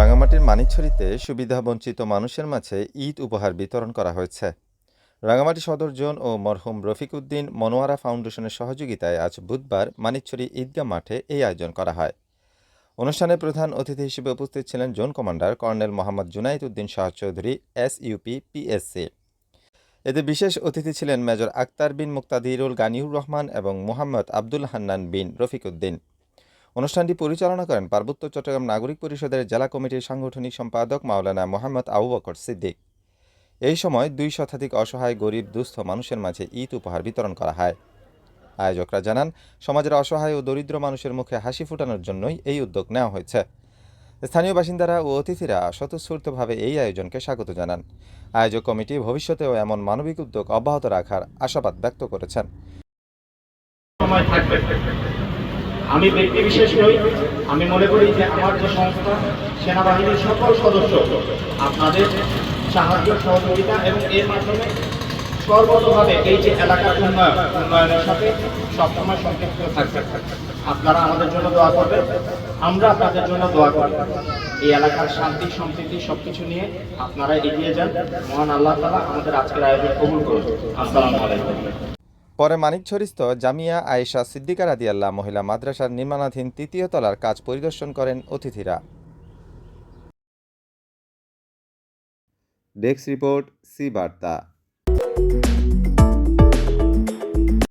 রাঙামাটির মানিকছড়িতে সুবিধাবঞ্চিত মানুষের মাঝে ঈদ উপহার বিতরণ করা হয়েছে। রাঙামাটি সদর জোন ও মরহুম রফিকউদ্দিন মনোয়ারা ফাউন্ডেশনের সহযোগিতায় আজ বুধবার মানিকছড়ি ঈদগাহ মাঠে এই আয়োজন করা হয়। অনুষ্ঠানে প্রধান অতিথি হিসেবে উপস্থিত ছিলেন zone commander colonel Mohammad Junaid Uddin Shah Chowdhury S UP PSC. এতে বিশেষ অতিথি ছিলেন মেজর আক্তার বিন মুক্তাদিরুল গানিউর রহমান এবং মোহাম্মদ আব্দুল হান্নান বিন রফিকউদ্দিন অনুষ্ঠানটি পরিচালনা করেন পার্বত্য চট্টগ্রাম নাগরিক পরিষদের জেলা কমিটির সাংগঠনিক সম্পাদক মাওলানা মোহাম্মদ আবু বকর সিদ্দিক। এই সময় দুই শতাধিক অসহায়, গরিব, দুস্থ মানুষের মাঝে ঈদ উপহার বিতরণ করা হয়। আয়োজকরা জানান, সমাজের অসহায় ও দরিদ্র মানুষের মুখে হাসি ফোটানোর জন্যই এই উদ্যোগ নেওয়া হয়েছে। স্থানীয় বাসিন্দারা ও অতিথিরা স্বতঃস্ফূর্তভাবে এই আয়োজনকে স্বাগত জানান। আয়োজক কমিটি ভবিষ্যতেও এমন মানবিক উদ্যোগ অব্যাহত রাখার আশাবাদ ব্যক্ত করেছেন। আমি ব্যক্তি বিশেষ নই, আমি মনে করি যে আমার যে সংস্থা, সেনাবাহিনীর সকল সদস্য আপনাদের সাহায্য, সহযোগিতা এবং এর মাধ্যমে সর্বতভাবে এই যে এলাকার উন্নয়ন, উন্নয়নের সাথে সবসময় সম্পৃক্ত থাকবে। আপনারা আমাদের জন্য দোয়া করবেন, আমরা আপনাদের জন্য দোয়া করব এই এলাকার শান্তি, সম্প্রীতি সবকিছু নিয়ে আপনারা এগিয়ে যান। মহান আল্লাহ তালা আমাদের আজকের আয়োজন কবুল করুন। আসসালামু আলাইকুম। পরে মানিকছড়িস্থ জামিয়া আয়েশা সিদ্দিকা রাদিয়াল্লাহ মহিলা মাদ্রাসার নির্মাণাধীন তৃতীয় তলার কাজ পরিদর্শন করেন অতিথিরা। ডেস্ক রিপোর্ট, সি বার্তা।